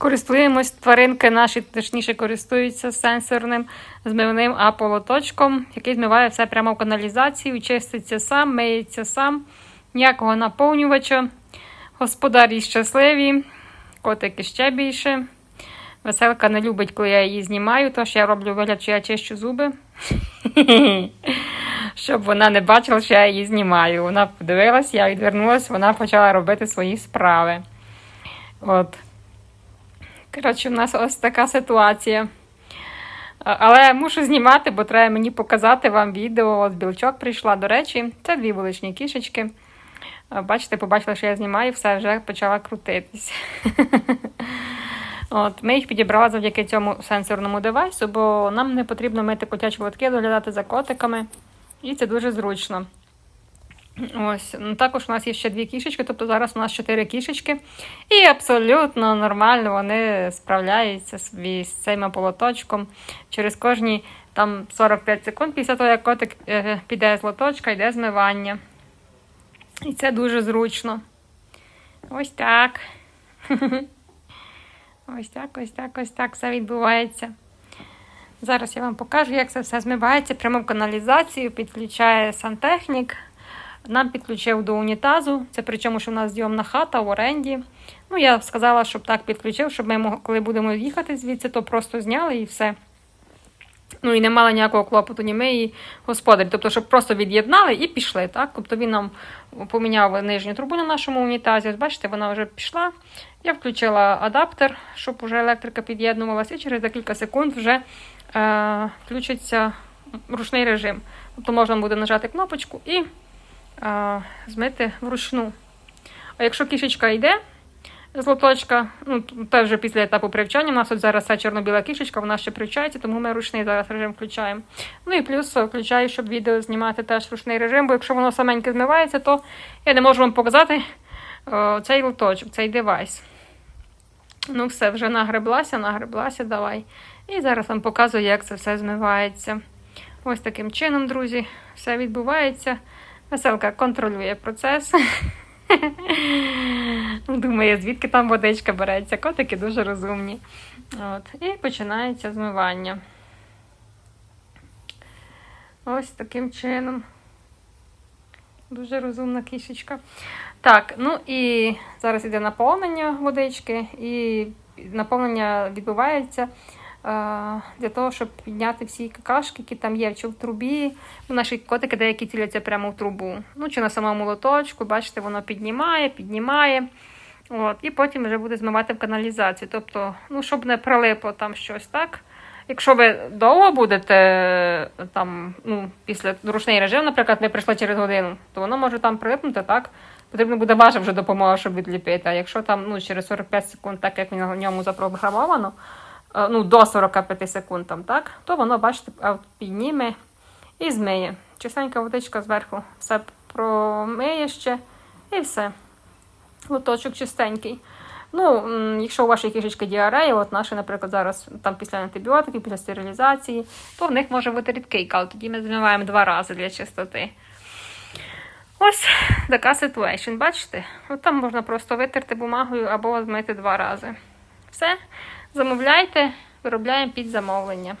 Користуємось тваринки наші, точніше користуються сенсорним змивним аполоточком, який змиває все прямо в каналізацію, чиститься сам, миється сам, ніякого наповнювача. Господарі щасливі, котики ще більше. Веселка не любить, коли я її знімаю, тож я роблю вигляд, що я чищу зуби. Щоб вона не бачила, що я її знімаю. Вона подивилась, я відвернулася, вона почала робити свої справи. От. Коротше, в нас ось така ситуація. Але мушу знімати, бо треба мені показати вам відео. От білчок прийшла. До речі, це дві вуличні кішечки. Бачите, побачила, що я знімаю, все вже почала крутитись. От, ми їх підібрали завдяки цьому сенсорному девайсу, бо нам не потрібно мити котячі лотки, доглядати за котиками. І це дуже зручно. Ось, ну, також у нас є ще дві кішечки, тобто зараз у нас чотири кішечки. І абсолютно нормально вони справляються собі з цим полоточком. Через кожні там 45 секунд після того, як котик е, піде з лоточка, йде змивання. І це дуже зручно. Ось так. Ось так, ось так, ось так все відбувається. Зараз я вам покажу, як це все змивається. Прямо в каналізацію підключає сантехнік. Нам підключив до унітазу. Це причому, що в нас зйомна хата в оренді. Ну, я сказала, щоб так підключив, щоб ми, коли будемо їхати звідси, то просто зняли і все. Ну і не мали ніякого клопоту, ні ми, і господарі. Тобто, щоб просто від'єднали і пішли. Так? Тобто він нам поміняв нижню трубу на нашому унітазі. Ось бачите, вона вже пішла. Я включила адаптер, щоб вже електрика під'єднувалася, і через декілька секунд вже е, включиться ручний режим. Тобто можна буде нажати кнопочку і змити вручну. А якщо кішечка йде з лоточка, ну це вже після етапу привчання. У нас от зараз ця чорно-біла кішечка, вона ще привчається, тому ми ручний зараз режим включаємо. Ну і плюс включаю, щоб відео знімати теж ручний режим, бо якщо воно саменьке змивається, то я не можу вам показати е, цей лоточок, цей девайс. Ну, все, вже нагреблася, нагреблася, давай. І зараз вам показую, як це все змивається. Ось таким чином, друзі, все відбувається. Веселка контролює процес. Думає, звідки там водичка береться. Котики дуже розумні. От. І починається змивання. Ось таким чином. Дуже розумна кішечка. Так, ну і зараз іде наповнення водички, і наповнення відбувається для того, щоб підняти всі какашки, які там є, чи в трубі. Ну, наші котики деякі ціляться прямо в трубу. Ну, чи на самому лоточку, бачите, воно піднімає, піднімає. От, і потім вже буде змивати в каналізацію. Тобто, ну, щоб не прилипло там щось так. Якщо ви довго будете е, там, ну, після ручний режим, наприклад, ви прийшли через годину, то воно може там прилипнути, так? Потрібно буде ваша вже допомога, щоб відліпити. А якщо там ну, через 45 секунд, так як в ньому запрограмовано, е, ну, до 45 секунд, там, так, то воно, бачите, підніме і змиє. Чистенька водичка зверху все промиє ще і все. Лоточок чистенький. Ну, якщо у вашої кішечки діарея, от наша, наприклад, зараз там після антибіотиків, після стерилізації, то в них може бути рідкий кал. Тоді ми змиваємо два рази для чистоти. Ось така ситуація. Бачите? От там можна просто витерти бумагою або змити два рази. Все, замовляйте, виробляємо під замовлення.